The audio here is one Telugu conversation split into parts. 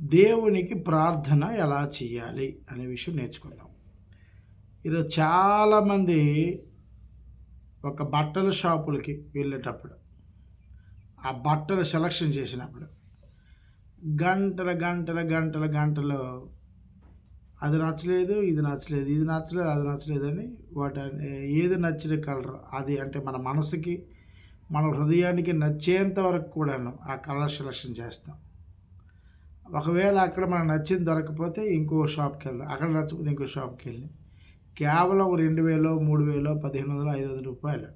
దేవునికి ప్రార్థన ఎలా చేయాలి అనే విషయం నేర్చుకుందాం. ఈరోజు చాలామంది ఒక బట్టల షాపులకి వెళ్ళేటప్పుడు ఆ బట్టలు సెలక్షన్ చేసినప్పుడు గంటల గంటల గంటల గంటలు అది నచ్చలేదు ఇది నచ్చలేదు ఇది నచ్చలేదు అది నచ్చలేదు అని వాటి ఏది నచ్చిన కలర్ అది అంటే మన మనసుకి మన హృదయానికి నచ్చేంత వరకు కూడాను ఆ కలర్ సెలక్షన్ చేస్తాం. ఒకవేళ అక్కడ మనకు నచ్చింది దొరకకపోతే ఇంకో షాప్కి వెళ్దాం. అక్కడ నచ్చకపోతే ఇంకో షాప్కి వెళ్ళి. కేవలం రెండు వేలో మూడు వేలో పదిహేను వందలు ఐదు వందల రూపాయలు.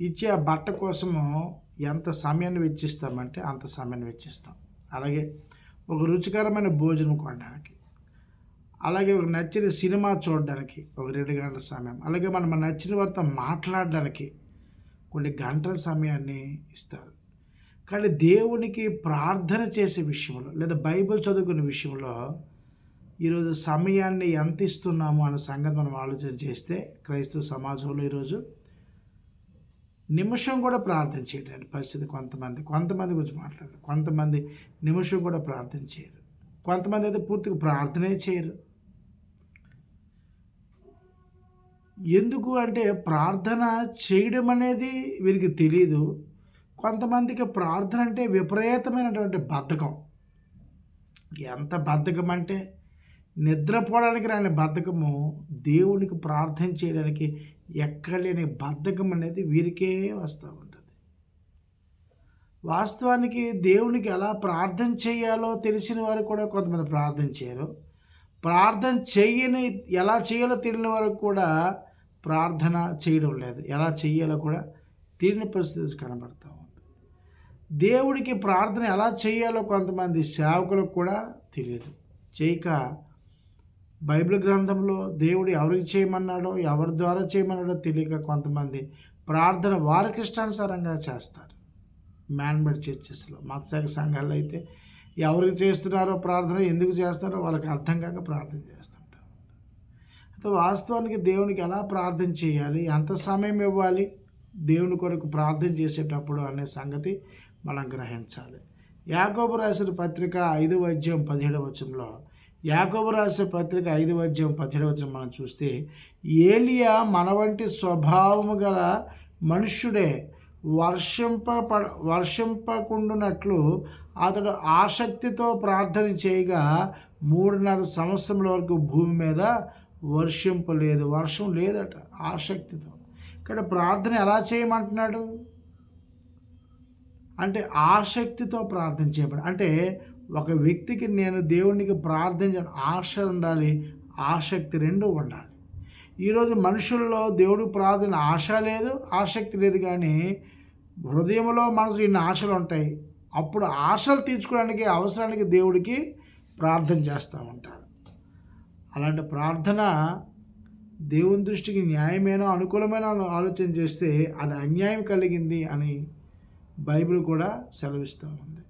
ఇచ్చి ఆ బట్ట కోసము ఎంత సమయాన్ని వెచ్చిస్తామంటే అంత సమయాన్ని వెచ్చిస్తాం. అలాగే ఒక రుచికరమైన భోజనం కొనడానికి. అలాగే ఒక నచ్చిన సినిమా చూడడానికి ఒక రెండు గంటల సమయం. అలాగే మనం నచ్చిన వారితో మాట్లాడడానికి కొన్ని గంటల సమయాన్ని ఇస్తారు. కానీ దేవునికి ప్రార్థన చేసే విషయంలో లేదా బైబిల్ చదువుకునే విషయంలో ఈరోజు సమయాన్ని ఎంత ఇస్తున్నాము అనే సంగతి మనం ఆలోచన చేస్తే క్రైస్తవ సమాజంలో ఈరోజు నిమిషం కూడా ప్రార్థన చేయడానికి పరిస్థితి కొంతమంది కొంతమంది గురించి మాట్లాడారు. కొంతమంది నిమిషం కూడా ప్రార్థన చేయరు. కొంతమంది అయితే పూర్తిగా ప్రార్థనే చేయరు. ఎందుకు అంటే ప్రార్థన చేయడం అనేది వీరికి తెలియదు కొంతమందికి ప్రార్థన అంటే విపరీతమైనటువంటి బద్ధకం. ఎంత బద్ధకం అంటే నిద్రపోవడానికి రాని బద్ధకము దేవునికి ప్రార్థన చేయడానికి ఎక్కడ లేని బద్ధకం అనేది వీరికే వస్తూ ఉంటుంది. వాస్తవానికి దేవునికి ఎలా ప్రార్థన చేయాలో తెలిసిన వారు కూడా కొంతమంది ప్రార్థన చేయరు. ప్రార్థన చేయని ఎలా చేయాలో తెలియని వారు కూడా ప్రార్థన చేయడం లేదు. ఎలా చేయాలో కూడా తెలియని పరిస్థితి కనబడతాము దేవుడికి ప్రార్థన ఎలా చేయాలో కొంతమంది సేవకులకు కూడా తెలియదు. చేయక బైబిల్ గ్రంథంలో దేవుడు ఎవరికి చేయమన్నాడో ఎవరి ద్వారా చేయమన్నాడో తెలియక కొంతమంది ప్రార్థన వారికి ఇష్టానుసారంగా చేస్తారు. మ్యాన్మేడ్ చర్చెస్లో మత్స్యాక సంఘాల్లో అయితే ఎవరికి చేస్తున్నారో ప్రార్థన ఎందుకు చేస్తారో వాళ్ళకి అర్థం కాక ప్రార్థన చేస్తుంటారు. అయితే వాస్తవానికి దేవునికి ఎలా ప్రార్థన చేయాలి ఎంత సమయం ఇవ్వాలి దేవుని కొరకు ప్రార్థన చేసేటప్పుడు అనే సంగతి మనం గ్రహించాలి. యాకోబు రాసిన పత్రిక ఐదు వైద్యం పదిహేడు వచనంలో యాకోబు రాసిన పత్రిక ఐదు వైద్యం పదిహేడు వచనం మనం చూస్తే ఏలియా మన వంటి స్వభావము గల మనుష్యుడే వర్షింప వర్షింపకుండునట్లు అతడు ఆసక్తితో ప్రార్థన చేయగా మూడున్నర సంవత్సరముల వరకు భూమి మీద వర్షింపలేదు వర్షం లేదట ఆసక్తితో. ఇక్కడ ప్రార్థన ఎలా చేయమంటున్నాడు? అంటే ఆసక్తితో ప్రార్థన చేయబడి అంటే ఒక వ్యక్తికి నేను దేవునికి ప్రార్థన ఆశ ఉండాలి ఆసక్తి రెండు ఉండాలి. ఈరోజు మనుషుల్లో దేవుడు ప్రార్థన ఆశ లేదు ఆసక్తి లేదు కానీ హృదయంలో మనసు ఇన్ని ఆశలు ఉంటాయి. అప్పుడు ఆశలు తీర్చుకోవడానికి అవసరానికి దేవుడికి ప్రార్థన చేస్తూ ఉంటారు. అలాంటి ప్రార్థన దేవుని దృష్టికి న్యాయమైన అనుకూలమైన ఆలోచన చేస్తే అది అన్యాయం కలిగింది అని బైబిల్ కూడా సెలవిస్తూ ఉంది.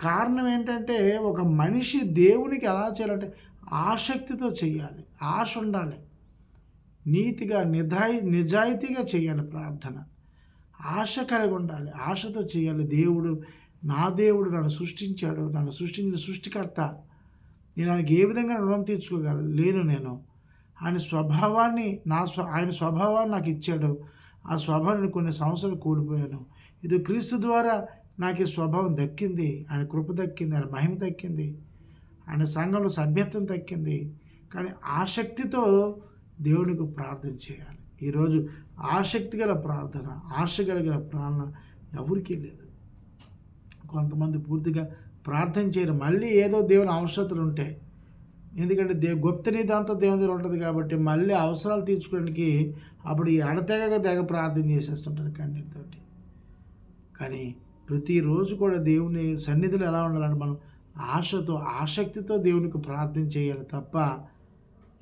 కారణం ఏంటంటే ఒక మనిషి దేవునికి ఎలా చేయాలంటే ఆసక్తితో చేయాలి ఆశ ఉండాలి నీతిగా నిధాయి నిజాయితీగా చేయాలి ప్రార్థన. ఆశ కలిగి ఉండాలి ఆశతో చేయాలి. దేవుడు నా దేవుడు నన్ను సృష్టించాడు నన్ను సృష్టించిన సృష్టికర్త. నేను ఆయనకి ఏ విధంగా రుణం తీర్చుకోగలను? లేను నేను. ఆయన స్వభావాన్ని నా స్వ ఆయన స్వభావాన్ని నాకు ఇచ్చాడు. ఆ స్వభావాన్ని కొన్ని సంవత్సరాలు కోల్పోయాను. ఇది క్రీస్తు ద్వారా నాకు ఈ స్వభావం దక్కింది ఆయన కృప దక్కింది ఆయన మహిమ దక్కింది ఆయన సంఘంలో సభ్యత్వం దక్కింది. కానీ ఆసక్తితో దేవునికి ప్రార్థన చేయాలి. ఈరోజు ఆసక్తి గల ప్రార్థన ఆశ కలిగిన ప్రార్థన ఎవరికీ లేదు. కొంతమంది పూర్తిగా ప్రార్థన చేయరు. మళ్ళీ ఏదో దేవుని అవసరతలు ఉంటాయి ఎందుకంటే దే గుప్త నిధి దేవుని దగ్గర ఉంటుంది కాబట్టి మళ్ళీ అవసరాలు తీర్చుకోవడానికి అప్పుడు ఈ అడతెగగా తెగ ప్రార్థన చేసేస్తుంటారు కన్నీటితోటి. కానీ ప్రతిరోజు కూడా దేవుని సన్నిధిలో ఎలా ఉండాలంటే మనం ఆశతో ఆసక్తితో దేవునికి ప్రార్థన చేయాలి తప్ప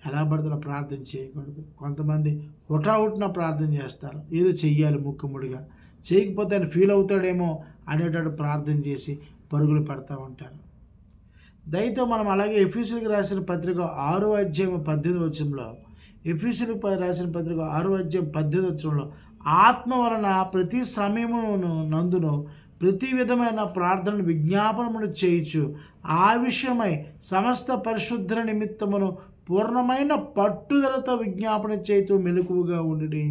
ఎలా పడితే ప్రార్థన చేయకూడదు. కొంతమంది హుటాహుటిన ప్రార్థన చేస్తారు. ఏదో చెయ్యాలి ముక్కుముడిగా చేయకపోతే ఆయన ఫీల్ అవుతాడేమో అనేటట్టు ప్రార్థన చేసి పరుగులు పెడతా ఉంటారు. దయతో మనం అలాగే ఎఫీసులకు రాసిన పత్రిక ఆరో అధ్యాయం పద్దెనిమిది వచ్చంలో ఎఫీసులకు రాసిన పత్రిక ఆరో అధ్యాయం పద్దెనిమిది వచ్చంలో ఆత్మ వలన ప్రతి సమయమును నందును ప్రతి విధమైన ప్రార్థనలు విజ్ఞాపనమును చేయించు ఆ విషయమై సమస్త పరిశుద్ధ నిమిత్తమును పూర్ణమైన పట్టుదలతో విజ్ఞాపన చేయుతూ మెలకువగా ఉండి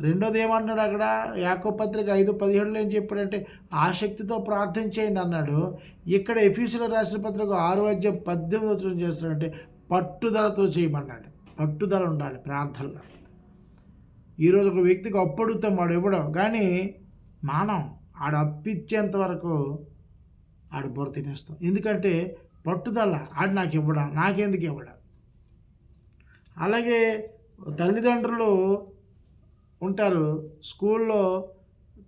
రెండోది ఏమన్నాడు అక్కడ? యాకో పత్రిక ఐదు పదిహేడులో ఏం చెప్పాడంటే ఆసక్తితో ప్రార్థన చేయండి అన్నాడు. ఇక్కడ ఎఫీసులో రాసిన పత్రిక ఆరు అధ్యాయం పద్దెనిమిది వచ్చిన చేస్తాడంటే పట్టుదలతో చేయమన్నాడు. పట్టుదల ఉండాలి ప్రార్థనలో. ఈరోజు ఒక వ్యక్తికి అప్పడుగుతాం వాడు ఇవ్వడం కానీ మానం ఆడు అప్పిచ్చేంత వరకు ఆడు బొర తినేస్తాం. ఎందుకంటే పట్టుదల ఆడు నాకు ఇవ్వడం నాకెందుకు ఇవ్వడం? అలాగే తల్లిదండ్రులు ఉంటారు స్కూల్లో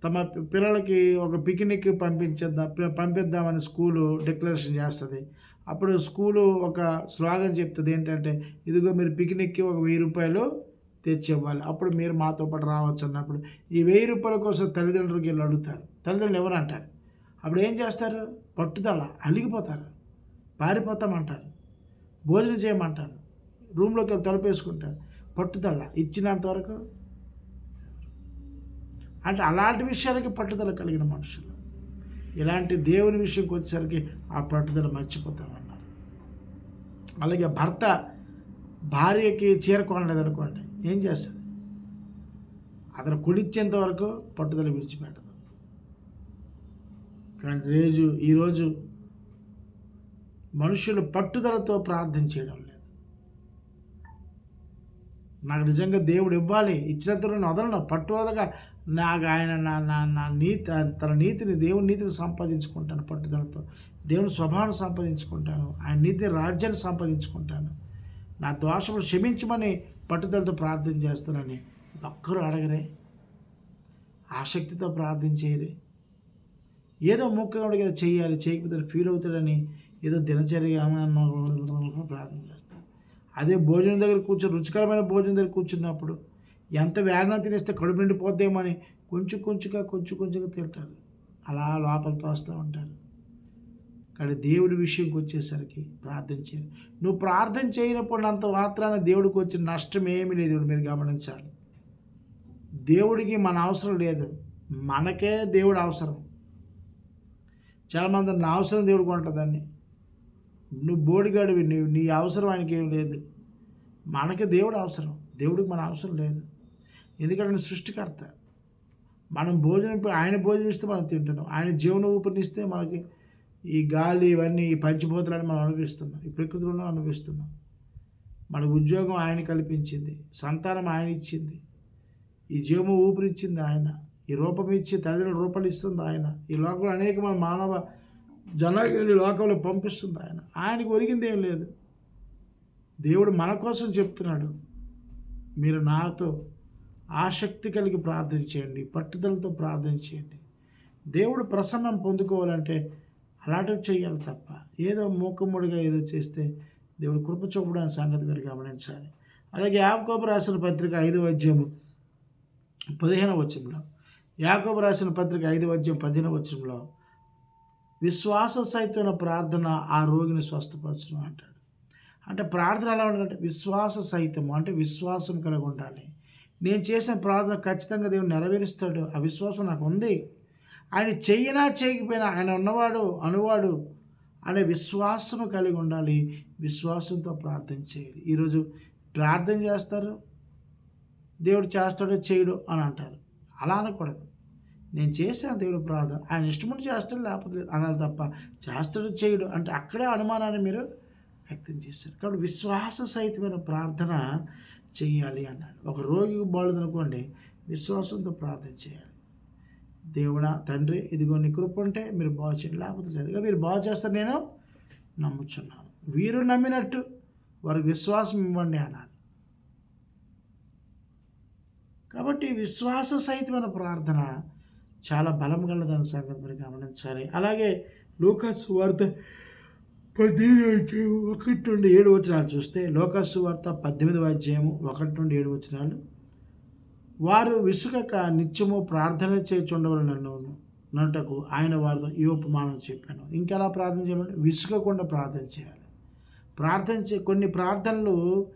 తమ పిల్లలకి ఒక పిక్నిక్ పంపించేద్దాం పంపిద్దామని స్కూలు డిక్లరేషన్ చేస్తుంది. అప్పుడు స్కూలు ఒక స్లోగన్ చెప్తుంది ఏంటంటే ఇదిగో మీరు పిక్నిక్కి ఒక వెయ్యి రూపాయలు తెచ్చి ఇవ్వాలి అప్పుడు మీరు మాతో పాటు రావచ్చు అన్నప్పుడు ఈ వెయ్యి రూపాయల కోసం తల్లిదండ్రులకి వెళ్ళి అడుగుతారు. తల్లిదండ్రులు ఎవరు అంటారు? అప్పుడు ఏం చేస్తారు? పట్టుదల అలిగిపోతారు. పారిపోతామంటారు భోజనం చేయమంటారు. రూమ్లోకి వెళ్ళి తలుపేసుకుంటారు. పట్టుదల ఇచ్చినంత వరకు. అంటే అలాంటి విషయాలకి పట్టుదల కలిగిన మనుషులు. ఇలాంటి దేవుని విషయంకి వచ్చేసరికి ఆ పట్టుదల మర్చిపోతామన్నారు అలాగే భర్త భార్యకి చేరుకోలేదనుకోండి ఏం చేస్తుంది? అతను కుడిచ్చేంత వరకు పట్టుదల విడిచిపెట్టదు. కానీ రోజు ఈరోజు మనుషులు పట్టుదలతో ప్రార్థన చేయడం లేదు. నాకు నిజంగా దేవుడు ఇవ్వాలి ఇచ్చినంత నేను వదలను. పట్టుదలగా నాకు ఆయన నా నా నా నీతి తన నీతిని దేవుని నీతిని సంపాదించుకుంటాను పట్టుదలతో. దేవుని స్వభావం సంపాదించుకుంటాను. ఆయన నీతి రాజ్యాన్ని సంపాదించుకుంటాను. నా దోషములు క్షమించమని పట్టుదలతో ప్రార్థన చేస్తానని ఒక్కరు అడగరే. ఆసక్తితో ప్రార్థన చేయరే. ఏదో ముఖ్యమంత్రి కదా చేయాలి చేయకపోతే ఫీల్ అవుతాడని ఏదో దినచర్య ప్రార్థన చేస్తాను అదే భోజనం దగ్గర కూర్చొని రుచికరమైన భోజనం దగ్గర కూర్చున్నప్పుడు ఎంత వేగంగా తినేస్తే కడుపు నిండిపోద్దేమో అని కొంచెం కొంచెంగా కొంచెం కొంచెంగా తింటారు. అలా లోపల తోస్తూ ఉంటారు. కానీ దేవుడి విషయంకి వచ్చేసరికి ప్రార్థన చేయాలి. నువ్వు ప్రార్థన చేయనప్పుడు అంత మాత్రాన దేవుడికి వచ్చిన నష్టం ఏమీ లేదు మీరు గమనించాలి. దేవుడికి మన అవసరం లేదు. మనకే దేవుడు అవసరం. చాలామంది నా అవసరం దేవుడికి ఉంటుందని నువ్వు బోడిగాడివి నీ నీ అవసరం ఆయనకి ఏం లేదు. మనకి దేవుడు అవసరం. దేవుడికి మన అవసరం లేదు. ఎందుకంటే సృష్టికర్త. మనం భోజనం ఆయన భోజనం ఇస్తే మనం తింటున్నాం. ఆయన జీవన ఊపిరినిస్తే మనకి ఈ గాలి ఇవన్నీ ఈ పంచిపోతులని మనం అనుభవిస్తున్నాం. ఈ ప్రకృతిలోనూ అనుభవిస్తున్నాం. మన ఉద్యోగం ఆయన కల్పించింది. సంతానం ఆయన ఇచ్చింది. ఈ జీవము ఊపిరిచ్చింది ఆయన. ఈ రూపం ఇచ్చి తదితర రూపాలు ఇస్తుంది ఆయన. ఈ లోకంలో అనేకమైన మానవ జనాలు లోకంలో పంపిస్తుంది ఆయన. ఆయనకు ఒరిగింది ఏం లేదు. దేవుడు మన కోసం చెప్తున్నాడు. మీరు నాతో ఆసక్తి కలిగి ప్రార్థన చేయండి. పట్టుదలతో ప్రార్థన చేయండి. దేవుడు ప్రసన్నం పొందుకోవాలంటే అలాంటివి చేయాలి తప్ప ఏదో మూకమ్ముడిగా ఏదో చేస్తే దేవుడు కృప చూపడానికి సంగతి మీరు గమనించాలి. అలాగే యాకోబు రాసిన పత్రిక ఐదు అధ్యాయము పదిహేను వచ్చంలో యాకోబు రాసిన పత్రిక ఐదు అధ్యాయం పదిహేను వచ్చంలో విశ్వాస సహితమైన ప్రార్థన ఆ రోగిని స్వస్థపరచడం అంటాడు. అంటే ప్రార్థన ఎలా ఉండాలంటే విశ్వాస సహితము అంటే విశ్వాసం కలిగి ఉండాలి. నేను చేసిన ప్రార్థన ఖచ్చితంగా దేవుడు నెరవేరుస్తాడు. ఆ విశ్వాసం నాకు ఉంది. ఆయన చెయ్యినా చేయకపోయినా ఆయన ఉన్నవాడు అనువాడు అనే విశ్వాసము కలిగి ఉండాలి. విశ్వాసంతో ప్రార్థన చేయాలి. ఈరోజు ప్రార్థన చేస్తారు. దేవుడు చేస్తాడో చేయడు అని అంటారు. అలా అనకూడదు. నేను చేశాను దేవుడు ప్రార్థన. ఆయన ఇష్టముడు చేస్తాడు లేకపోతే లేదు. అనాలి తప్ప చేస్తాడు చేయడు అంటే అక్కడే అనుమానాన్ని మీరు వ్యక్తం చేశారు. కాబట్టి విశ్వాస సహితమైన ప్రార్థన చేయాలి అన్నాడు. ఒక రోగికి బాలేదనుకోండి విశ్వాసంతో ప్రార్థన చేయాలి. దేవుడా తండ్రి ఇదిగో నీ కృప ఉంటే మీరు బాగు చేయండి. లేకపోతే లేదు. మీరు బాగు చేస్తారు నేను నమ్ముచున్నాను. వీరు నమ్మినట్టు వారికి విశ్వాసం ఇవ్వండి అన్నాడు కాబట్టి విశ్వాస సహితమైన ప్రార్థన చాలా బలం గలదని సంగతి మీరు గమనించాలి. అలాగే లూకాస్ వార్త పద్దెనిమిది ఒకటి నుండి ఏడు వచనాలు చూస్తే లోకాసు వార్త పద్దెనిమిది అధ్యాయము ఒకటి నుండి ఏడు వచనాలు వారు విసుగక నిత్యము ప్రార్థన చేయుచుండవలనను నటుకు ఆయన వారితో ఈ ఉపమానం చెప్పాను. ఇంకెలా ప్రార్థన చేయమంటే విసుగకుండా ప్రార్థన చేయాలి. ప్రార్థన చే కొన్ని ప్రార్థనలు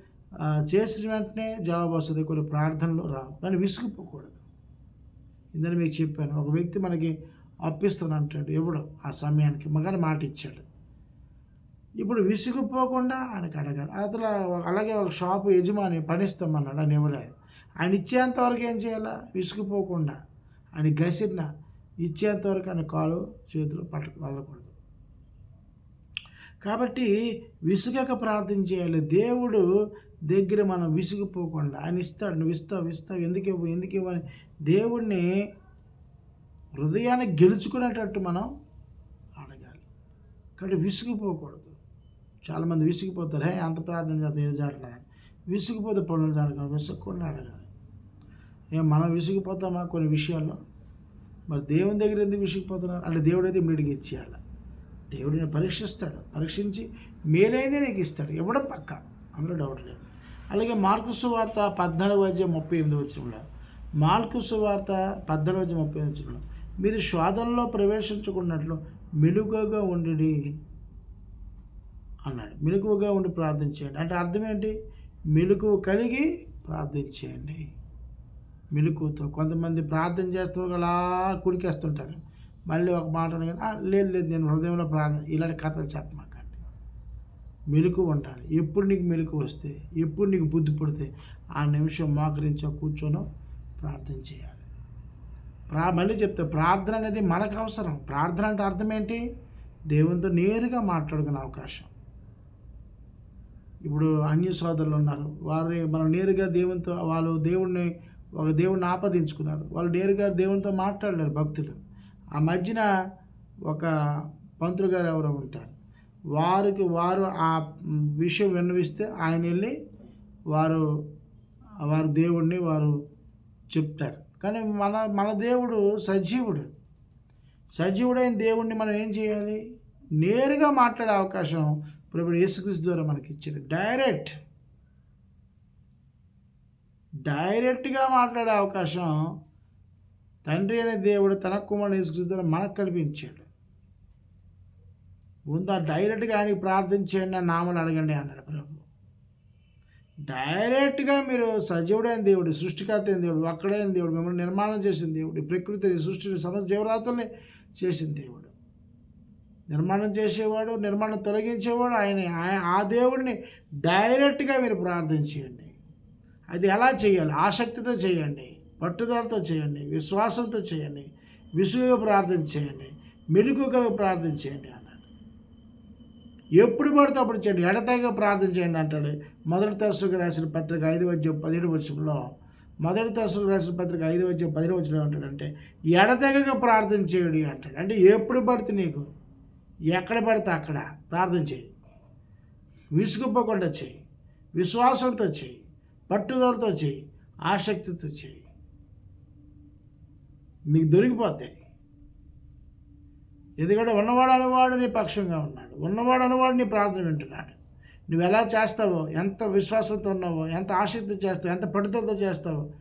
చేసిన వెంటనే జవాబు వస్తుంది కొన్ని ప్రార్థనలు రావు. కానీ విసుగుపోకూడదు. ఇందని మీకు చెప్పాను. ఒక వ్యక్తి మనకి అప్పిస్తాను అంటాడు ఎవడు ఆ సమయానికి మగాని మాట ఇచ్చాడు. ఇప్పుడు విసుగుపోకుండా ఆయనకు అడగాలి. అతను అలాగే ఒక షాపు యజమాని పనిస్తామన్నాడు అని ఇవ్వలేదు. ఆయన ఇచ్చేంతవరకు ఏం చేయాలా? విసుగుపోకుండా ఆయన గసిరిన ఇచ్చేంతవరకు ఆయన కాలు చేతులు పట్టు వదలకూడదు. కాబట్టి విసుగక ప్రార్థన చేయాలి. దేవుడు దగ్గర మనం విసుగుపోకుండా ఆయన ఇస్తాడు నువ్వు ఇస్తావు ఇస్తావు ఎందుకు ఇవ్వు ఎందుకు ఇవ్వని దేవుణ్ణి హృదయాన్ని గెలుచుకునేటట్టు మనం అడగాలి. కాబట్టి విసుగుపోకూడదు. చాలామంది విసిగిపోతారు. హే అంత ప్రార్థన చేత ఏది జరగలేదు విసిగిపోతే పనులు జరగదు విసుగకుండా అడగాలి. ఏం మనం విసిగిపోతామా కొన్ని విషయాల్లో? మరి దేవుని దగ్గర ఎందుకు విసిగిపోతున్నారు? అంటే దేవుడు అయితే మీడికి ఇచ్చేయాలి. దేవుడిని పరీక్షిస్తాడు. పరీక్షించి మేలైతే నీకు ఇస్తాడు. ఇవ్వడం పక్క. అందులో డౌట్ లేదు. అలాగే మార్కు సువార్త పద్నాలుగు వచ్చే ముప్పై ఎనిమిది వచ్చినప్పుడు మార్కు సువార్త పద్నాలుగు వచ్చే ముప్పై ఎనిమిది మీరు శోధనలో ప్రవేశించుకున్నట్లు మెలుగుగా ఉండి అన్నాడు. మెలకువగా ఉండి ప్రార్థించేయండి అంటే అర్థం ఏంటి? మెలకువ కలిగి ప్రార్థించేయండి. మెలుకువతో కొంతమంది ప్రార్థన చేస్తూ అలా కుడికేస్తుంటారు. మళ్ళీ ఒక మాట లేదు లేదు నేను హృదయంలో ప్రార్థన ఇలాంటి కథలు చెప్పమాకండి. మెలకు ఉండాలి. ఎప్పుడు నీకు మెలకు వస్తే ఎప్పుడు నీకు బుద్ధి పుడితే ఆ నిమిషం మోకరించో కూర్చోనో ప్రార్థన చేయాలి. ప్రా మళ్ళీ చెప్తే ప్రార్థన అనేది మనకు అవసరం. ప్రార్థన అంటే అర్థం ఏంటి? దేవునితో నేరుగా మాట్లాడుకునే అవకాశం. ఇప్పుడు అన్య సోదరులు ఉన్నారు. వారి మనం నేరుగా దేవునితో వాళ్ళు దేవుడిని ఒక దేవుణ్ణి ఆపదించుకున్నారు. వాళ్ళు నేరుగా దేవునితో మాట్లాడలేరు భక్తులు. ఆ మధ్యన ఒక పంతులు గారు ఎవరో ఉంటారు. వారికి వారు ఆ విషయం విన్నవిస్తే ఆయన వెళ్ళి వారు వారి దేవుణ్ణి వారు చెప్తారు. కానీ మన మన దేవుడు సజీవుడు. సజీవుడైన దేవుణ్ణి మనం ఏం చేయాలి? నేరుగా మాట్లాడే అవకాశం ఇప్పుడు యేసుక్రీస్తు ద్వారా మనకి ఇచ్చారు డైరెక్ట్ డైరెక్ట్గా మాట్లాడే అవకాశం తండ్రి అనే దేవుడు తన కుమారుడు యేసుక్రీస్తు మనకు కల్పించాడు. ముందు డైరెక్ట్గా ఆయనకి ప్రార్థించేయండి అని నామలు అడగండి అన్నాడు ప్రభు. డైరెక్ట్గా మీరు సజీవుడైన దేవుడు సృష్టికర్త అయిన దేవుడు ఒక్కడైన దేవుడు మిమ్మల్ని నిర్మాణం చేసిన దేవుడు ప్రకృతిని సృష్టిని సమస్త జీవరాతుల్ని చేసిన దేవుడు. నిర్మాణం చేసేవాడు నిర్మాణం తొలగించేవాడు ఆయన ఆ దేవుడిని డైరెక్ట్గా మీరు ప్రార్థించేయండి అది ఎలా చేయాలి? ఆసక్తితో చేయండి పట్టుదలతో చేయండి విశ్వాసంతో చేయండి విసుగుగా ప్రార్థన చేయండి మెరుగుగా ప్రార్థన చేయండి అన్నాడు. ఎప్పుడు పడితే అప్పుడు చేయండి. ఎడతగా ప్రార్థన చేయండి అంటాడు. మొదటి తరసుకు రాసిన పత్రిక ఐదు వచ్చే పదిహేడు వచ్చంలో మొదటి తరసుకు రాసిన పత్రిక ఐదు వచ్చే పదిహేడు వచ్చిన ఏమంటాడంటే ఎడతెగగా ప్రార్థన చేయడు అంటాడు. అంటే ఎప్పుడు పడితే నీకు? ఎక్కడ పడితే అక్కడ ప్రార్థన చేయి. విసుగుపోకుండా చేయి. విశ్వాసంతో చేయి. పట్టుదలతో చేయి ఆసక్తితో చేయి. మీకు దొరికిపోతాయి ఎందుకంటే ఉన్నవాడు అనువాడు నీ పక్షంగా ఉన్నాడు. ఉన్నవాడు అనువాడు నీ ప్రార్థన వింటున్నాడు. నువ్వు ఎలా చేస్తావో ఎంత విశ్వాసంతో ఉన్నావో ఎంత ఆసక్తి చేస్తావో ఎంత పట్టుదలతో చేస్తావో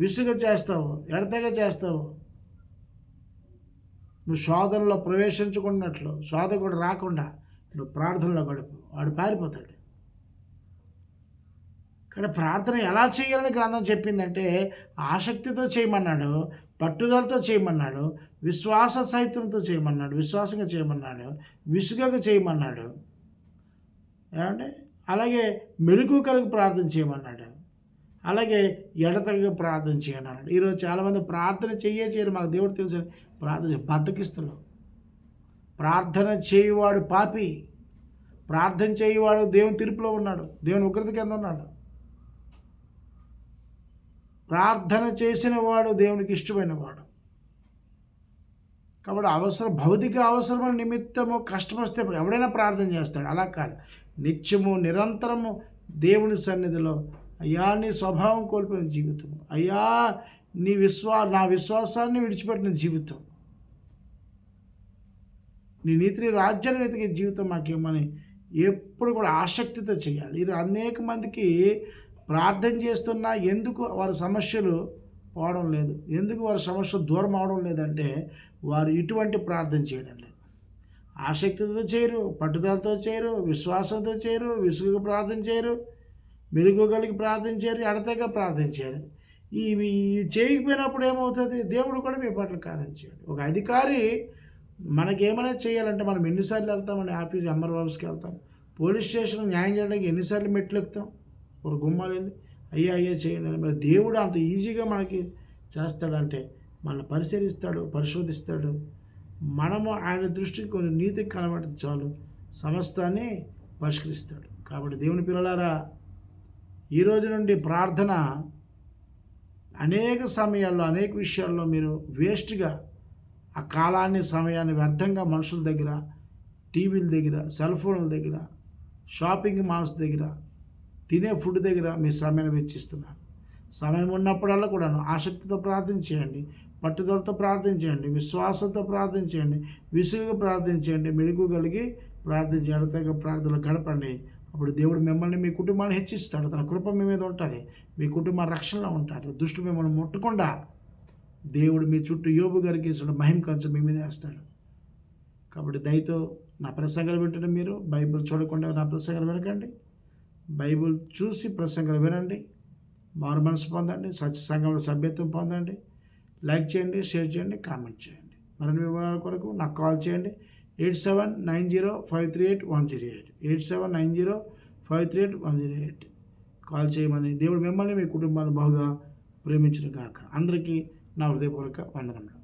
విసుగా చేస్తావో ఎడతగా చేస్తావో నువ్వు శోధనలో ప్రవేశించుకున్నట్లు శోధ కూడా రాకుండా నువ్వు ప్రార్థనలో గడుపు. వాడు పారిపోతాడు. ఇక్కడ ప్రార్థన ఎలా చేయాలని గ్రంథం చెప్పిందంటే ఆసక్తితో చేయమన్నాడు పట్టుదలతో చేయమన్నాడు విశ్వాస సహితంతో చేయమన్నాడు విశ్వాసంగా చేయమన్నాడు విసుగగా చేయమన్నాడు. ఏమంటే అలాగే మెరుగు కలిగి ప్రార్థన చేయమన్నాడు. అలాగే ఎడతగా ప్రార్థన చేయండి అన్నాడు ఈరోజు చాలామంది ప్రార్థన చెయ్యే చేయరు. మాకు దేవుడు తెలుసు ప్రార్థన బద్దకిస్తులు. ప్రార్థన చేయువాడు పాపి. ప్రార్థన చేయువాడు దేవుని తీర్పులో ఉన్నాడు. దేవుని ఉగ్రత కింద ఉన్నాడు. ప్రార్థన చేసిన వాడు దేవునికి ఇష్టమైన వాడు కాబట్టి అవసరం భౌతిక అవసరమైన నిమిత్తము కష్టం వస్తే ఎవడైనా ప్రార్థన చేస్తాడు. అలా కాదు. నిత్యము నిరంతరము దేవుని సన్నిధిలో అయ్యా నీ స్వభావం కోల్పోయిన జీవితం. అయ్యా నీ విశ్వా నా విశ్వాసాన్ని విడిచిపెట్టిన జీవితం. నీ నీతిని రాజ్యాన్ని వెతికే జీవితం మాకేమని ఎప్పుడు కూడా ఆసక్తితో చేయాలి. ఇది అనేక మందికి ప్రార్థన చేస్తున్నా ఎందుకు వారి సమస్యలు పోవడం లేదు? ఎందుకు వారి సమస్యలు దూరం అవడం లేదంటే వారు ఇటువంటి ప్రార్థన చేయడం లేదు. ఆసక్తితో చేయరు పట్టుదలతో చేయరు విశ్వాసంతో చేయరు విసుగుగా ప్రార్థన చేయరు మెరుగు కలిగి ప్రార్థన చేయరు ఎడతగా ప్రార్థన చేయరు. ఇవి చేయకపోయినప్పుడు ఏమవుతుంది? దేవుడు కూడా మీ పట్ల కార్యం చేయడు. ఒక అధికారి మనకేమైనా చేయాలంటే మనం ఎన్నిసార్లు వెళ్తామండి ఆఫీస్ ఎంఆర్ ఆఫీస్కి వెళ్తాం. పోలీస్ స్టేషన్ న్యాయం చేయడానికి ఎన్నిసార్లు మెట్లు ఎక్కుతాం? ఒకరు గుమ్మాలు అయ్యా అయ్యా చేయండి అని. మరి దేవుడు అంత ఈజీగా మనకి చేస్తాడంటే మనల్ని పరిశీలిస్తాడు పరిశోధిస్తాడు. మనము ఆయన దృష్టికి కొన్ని నీతికి కనబడితే చాలు. సమస్తాన్ని పరిష్కరిస్తాడు. కాబట్టి దేవుని పిల్లలారా ఈ రోజు నుండి ప్రార్థన అనేక సమయాల్లో అనేక విషయాల్లో మీరు వేస్ట్గా ఆ కాలాన్ని సమయాన్ని వ్యర్థంగా మనుషుల దగ్గర టీవీల దగ్గర సెల్ ఫోన్ల దగ్గర షాపింగ్ మాల్స్ దగ్గర తినే ఫుడ్ దగ్గర మీ సమయాన్ని వెచ్చిస్తున్నారు. సమయం ఉన్నప్పుడల్లా కూడాను ఆసక్తితో ప్రార్థన చేయండి పట్టుదలతో ప్రార్థన చేయండి విశ్వాసంతో ప్రార్థన చేయండి విసుగుగా ప్రార్థన చేయండి మెడుగు కలిగి ప్రార్థన చేయడంతో ప్రార్థనలు గడపండి. అప్పుడు దేవుడు మిమ్మల్ని మీ కుటుంబాన్ని హెచ్చిస్తాడు. తన కృప మీ మీద ఉంటుంది. మీ కుటుంబ రక్షణలో ఉంటారు. దుష్టు మిమ్మల్ని ముట్టకుండా దేవుడు మీ చుట్టూ యోబు గారికి మహిం మహిమ కంచం మీ మీద వేస్తాడు. కాబట్టి దయతో నా ప్రసంగాలు వింటున్న మీరు బైబిల్ చూడకుండా నా ప్రసంగాలు వినకండి. బైబిల్ చూసి ప్రసంగాలు వినండి మారు మనసు పొందండి సత్య సంఘంలో సభ్యత్వం పొందండి లైక్ చేయండి షేర్ చేయండి కామెంట్ చేయండి. మరిన్ని వివరాల కొరకు నాకు కాల్ చేయండి eight seven nine zero five three eight one zero eight eight seven nine zero five three eight one zero eight. Call చేయమని దేవుడు మిమ్మల్ని మీ కుటుంబాన్ని బాగా ప్రేమించిన గాక. అందరికీ నా హృదయపూర్వక వందనములు.